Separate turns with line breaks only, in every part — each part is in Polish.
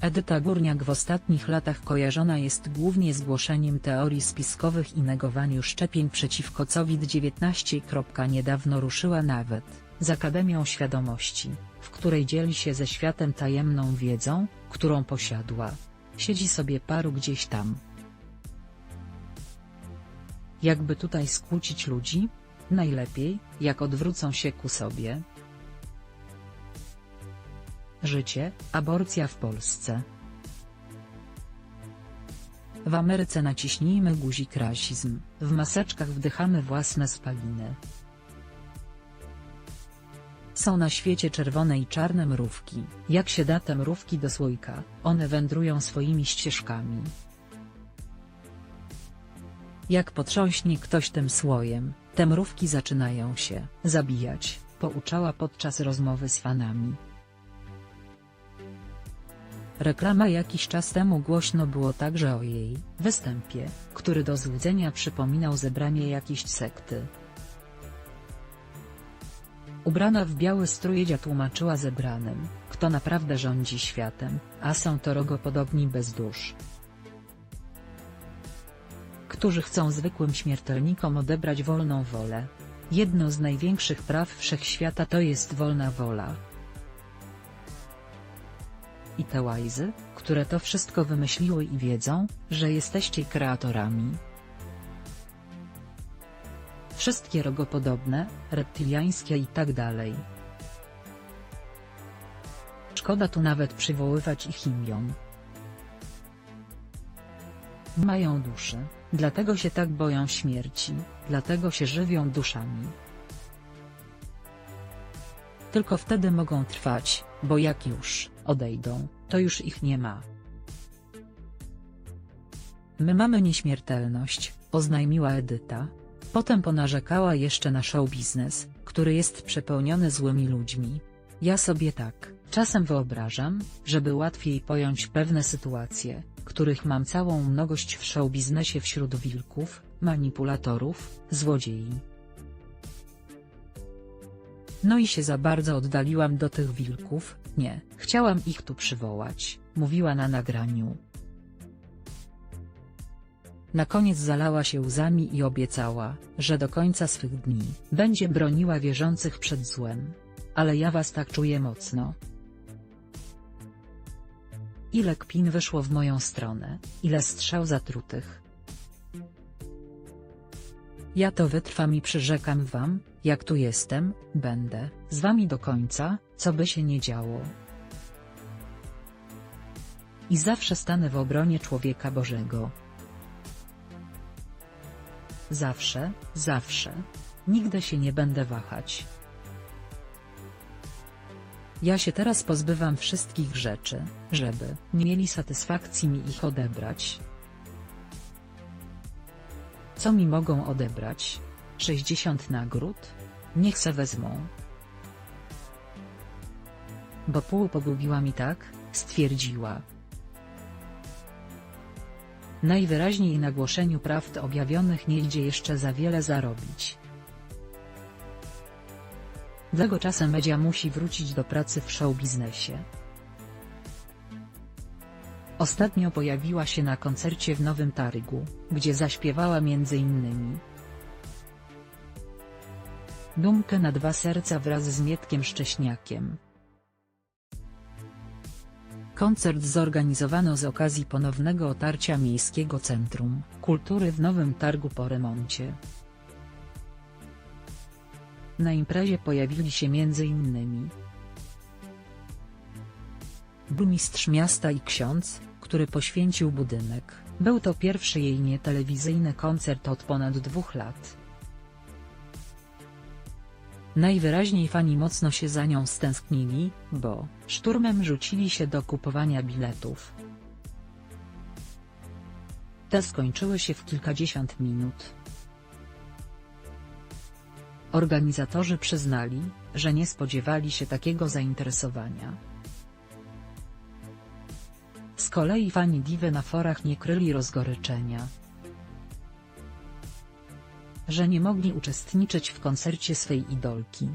Edyta Górniak w ostatnich latach kojarzona jest głównie z głoszeniem teorii spiskowych i negowaniu szczepień przeciwko COVID-19. Niedawno ruszyła nawet z Akademią Świadomości, w której dzieli się ze światem tajemną wiedzą, którą posiadła. Siedzi sobie paru gdzieś tam. Jakby tutaj skłócić ludzi? Najlepiej, jak odwrócą się ku sobie. Życie, aborcja w Polsce. W Ameryce naciśnijmy guzik rasizm, w maseczkach wdychamy własne spaliny. Są na świecie czerwone i czarne mrówki, jak się da te mrówki do słoika, one wędrują swoimi ścieżkami. Jak potrząśnie ktoś tym słojem, te mrówki zaczynają się zabijać, pouczała podczas rozmowy z fanami. Reklama jakiś czas temu głośno było także o jej występie, który do złudzenia przypominał zebranie jakiejś sekty. Ubrana w biały strój Edzia tłumaczyła zebranym, kto naprawdę rządzi światem, a są to rogopodobni bez dusz. Którzy chcą zwykłym śmiertelnikom odebrać wolną wolę. Jedno z największych praw wszechświata to jest wolna wola. I te łajzy, które to wszystko wymyśliły i wiedzą, że jesteście kreatorami. Wszystkie rogopodobne, reptyliańskie i tak dalej. Szkoda tu nawet przywoływać ich imion. Mają duszę, dlatego się tak boją śmierci, dlatego się żywią duszami. Tylko wtedy mogą trwać, bo jak już odejdą, to już ich nie ma. My mamy nieśmiertelność, oznajmiła Edyta. Potem ponarzekała jeszcze na show biznes, który jest przepełniony złymi ludźmi. Ja sobie tak, czasem wyobrażam, żeby łatwiej pojąć pewne sytuacje, których mam całą mnogość w show biznesie wśród wilków, manipulatorów, złodziei. No i się za bardzo oddaliłam do tych wilków, nie, chciałam ich tu przywołać, mówiła na nagraniu. Na koniec zalała się łzami i obiecała, że do końca swych dni będzie broniła wierzących przed złem. Ale ja was tak czuję mocno. Ile kpin wyszło w moją stronę, ile strzał zatrutych. Ja to wytrwam i przyrzekam wam, jak tu jestem, będę z wami do końca, co by się nie działo. I zawsze stanę w obronie człowieka Bożego. Zawsze, zawsze. Nigdy się nie będę wahać. Ja się teraz pozbywam wszystkich rzeczy, żeby nie mieli satysfakcji mi ich odebrać. Co mi mogą odebrać? 60 nagród? Niech se wezmą. Bo pół pogubiła mi tak, stwierdziła. Najwyraźniej na głoszeniu prawd objawionych nie idzie jeszcze za wiele zarobić. Dlatego czasem media musi wrócić do pracy w show biznesie. Ostatnio pojawiła się na koncercie w Nowym Targu, gdzie zaśpiewała m.in. Dumkę na dwa serca wraz z Mietkiem Szcześniakiem. Koncert zorganizowano z okazji ponownego otarcia Miejskiego Centrum Kultury w Nowym Targu po remoncie. Na imprezie pojawili się m.in. burmistrz miasta i ksiądz, który poświęcił budynek. Był to pierwszy jej nietelewizyjny koncert od ponad dwóch lat. Najwyraźniej fani mocno się za nią stęsknili, bo szturmem rzucili się do kupowania biletów. Te skończyły się w kilkadziesiąt minut. Organizatorzy przyznali, że nie spodziewali się takiego zainteresowania. Z kolei fani diwy na forach nie kryli rozgoryczenia, że nie mogli uczestniczyć w koncercie swej idolki.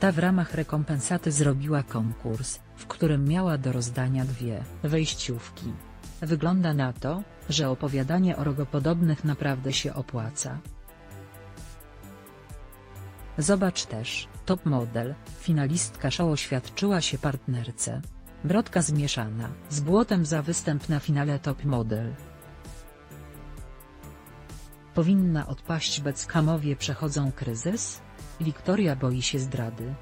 Ta w ramach rekompensaty zrobiła konkurs, w którym miała do rozdania dwie wejściówki. Wygląda na to, że opowiadanie o rogopodobnych naprawdę się opłaca. Zobacz też, top model, finalistka show oświadczyła się partnerce. Brodka zmieszana, z błotem za występ na finale top model. Powinna odpaść Beckamowie przechodzą kryzys? Wiktoria boi się zdrady.